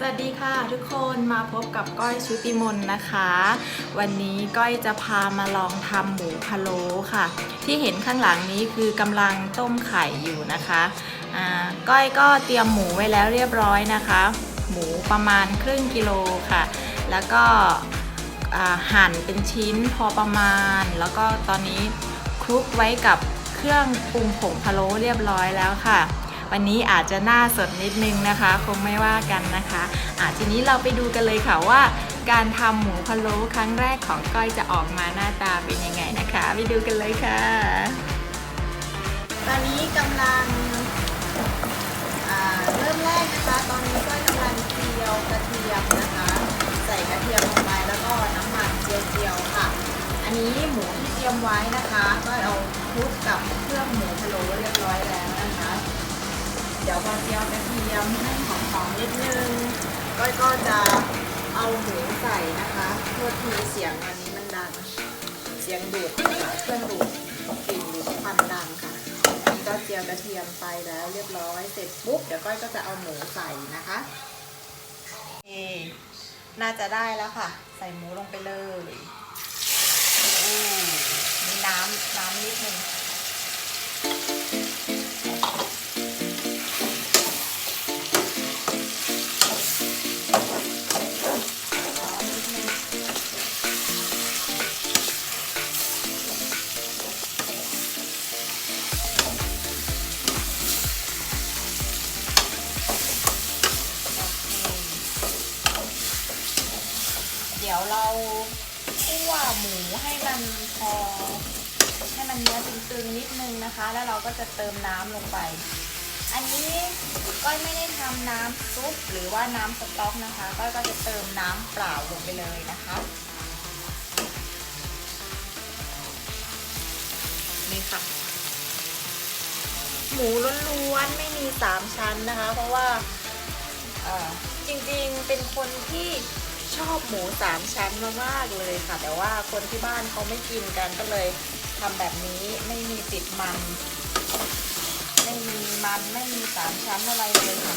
สวัสดีค่ะทุกคนมาพบกับก้อยชุติมนนะคะ วันนี้ก้อยจะพามาลองทำหมูพะโล้ค่ะ ที่เห็นข้างหลังนี้คือกำลังต้มไข่อยู่นะคะก้อยก็เตรียมหมูไว้แล้วเรียบร้อยนะคะ หมูประมาณครึ่งกิโลค่ะ แล้วก็หั่นเป็นชิ้นพอประมาณ แล้วก็ตอนนี้คลุกไว้กับเครื่องปรุงผงพะโล้เรียบร้อยแล้วค่ะ วันนี้อาจจะหน้าสดนิดนึงนะคะ คงไม่ว่ากันนะคะอาทีนี้เราไปดูกันเลยค่ะว่า การทำหมูพะโล้ครั้งแรกของก้อยจะออกมาหน้าตาเป็นยังไงนะคะ ไปดูกันเลยค่ะ ตอนนี้กำลังเริ่มแรกนะคะ ตอนนี้ก้อยกำลังเจียวกระเทียมนะคะ ใส่กระเทียมลงไปแล้วก็น้ำมันเจียวๆค่ะ อันนี้หมูที่เตรียมไว้นะคะ ยวพอเจียวกระเทียมให้หอมๆนิดนึงก้อยก็จะเอาหมูใส่นะคะโทษทีเสียงอันนี้มันดัง เสียงดูดค่ะเครื่องดูดกลิ่นดูดควันดังค่ะนนี้ก็เจียวกระเทียมไปแล้วเรียบร้อยเสร็จปุ๊บเดี๋ยวก้อยก็จะเอาหมูใส่นะคะเอน่าจะได้แล้วค่ะ ใส่หมูลงไปเลย ดี๋ยวเราคั่วหมูให้มันพอ ให้มันเนื้อตึงๆนิดนึงนะคะ แล้วเราก็จะเติมน้ำลงไป อันนี้ก้อยไม่ได้ทำน้ำซุปหรือว่าน้ำสต๊อกนะคะก้อยก็จะเติมน้ำเปล่าลงไปเลยนะคะนี่ค่ะ หมูล้วนๆไม่มีสามชั้นนะคะ เพราะว่าจริงๆเป็นคนที่ ชอบหมูสามชั้นมากๆเลยค่ะ แต่ว่าคนที่บ้านเขาไม่กินกันก็เลยทำแบบนี้ไม่มีติดมัน ไม่มีมันไม่มีสามชั้นอะไรเลยค่ะ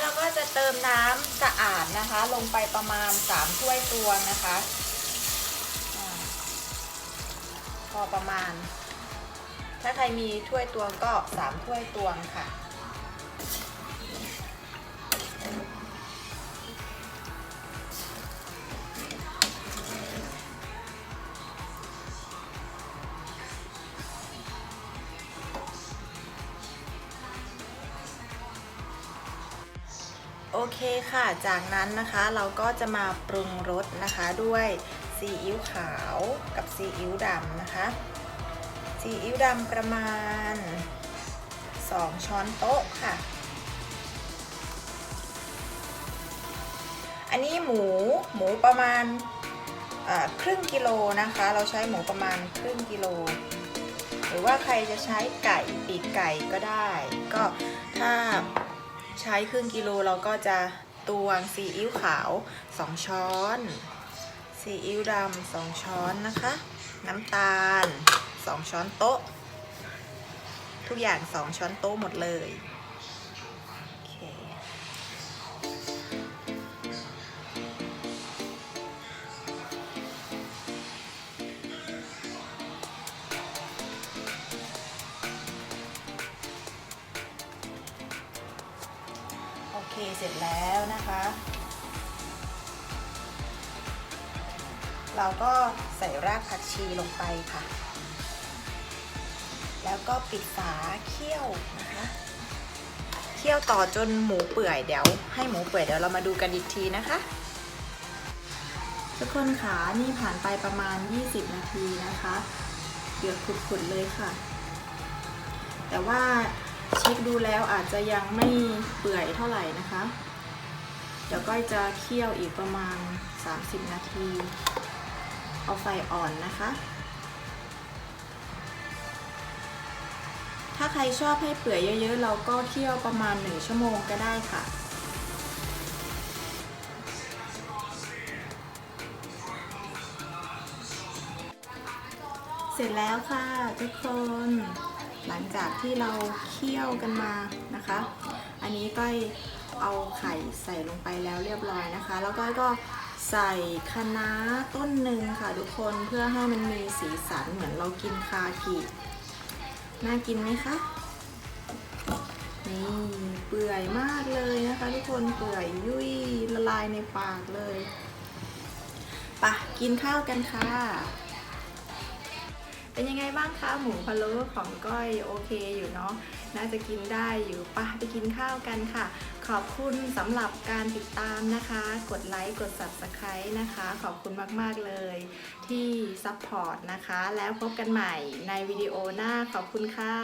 เสร็จแล้วเราก็จะเติมน้ำสะอาดนะคะ ลงไปประมาณ3ถ้วยตวงนะคะพอประมาณ ถ้าใครมีถ้วยตวงก็3ถ้วยตวงค่ะ อเคค่ะ จากนั้นนะคะเราก็จะมาปรุงรสนะคะด้วยซีอิ๊วขาวกับซีอิ๊วดำนะคะ ซีอิ๊วดำประมาณ 2 ช้อนโต๊ะค่ะ อันนี้หมูหมูประมาณครึ่งกิโลนะคะ เราใช้หมูประมาณครึ่งกิโล หรือว่าใครจะใช้ไก่ปีกไก่ก็ได้ ก็ถ้า ใช้ครึ่งกิโลเราก็จะตวงซีอิ๊วขาว 2 ช้อนซีอิ๊วดำ2ช้อนนะคะ น้ำตาล 2 ช้อนโต๊ะ ทุกอย่าง 2 ช้อนโต๊ะหมดเลย เคเสร็จแล้วนะคะ เราก็ใส่รากผักชีลงไปค่ะ แล้วก็ปิดฝาเคี่ยวนะคะเคี่ยวต่อจนหมูเปื่อยเดี๋ยว ให้หมูเปื่อยเดี๋ยวเรามาดูกันอีกทีนะคะ ทุกคนขานี่ผ่านไปประมาณ 20 นาทีนะคะเดือดขุดๆเลยค่ะ แต่ว่า เช็คดูแล้วอาจจะยังไม่เปื่อยเท่าไหร่นะคะ เดี๋ยวก้อยจะเคี่ยวอีกประมาณ 30 นาที เอาไฟอ่อนนะคะ ถ้าใครชอบให้เปื่อยเยอะๆ เราก็เคี่ยวประมาณ 1 ชั่วโมงก็ได้ค่ะเสร็จแล้วค่ะทุกคน หลังจากที่เราเคี่ยวกันมานะคะ อันนี้ก้อยเอาไข่ใส่ลงไปแล้วเรียบร้อยนะคะ แล้วก้อยก็ใส่คะน้าต้นหนึ่งค่ะทุกคนเพื่อให้มันมีสีสันเหมือนเรากินคากิน่ากินไหมคะนี่เปื่อยมากเลยนะคะ ทุกคนเปื่อยยุ่ยละลายในปากเลยไปะกินข้าวกันค่ะ เป็นยังไงบ้างคะหมูพะโล้ของก้อยโอเคอยู่เนาะน่าจะกินได้อยู่ปะไปกินข้าวกันค่ะ ขอบคุณสำหรับการติดตามนะคะ กดไลค์กด subscribe นะคะ ขอบคุณมาก ๆ เลยที่ซัพพอร์ตนะคะ แล้วพบกันใหม่ในวิดีโอหน้าขอบคุณค่ะ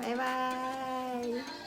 บ๊ายบาย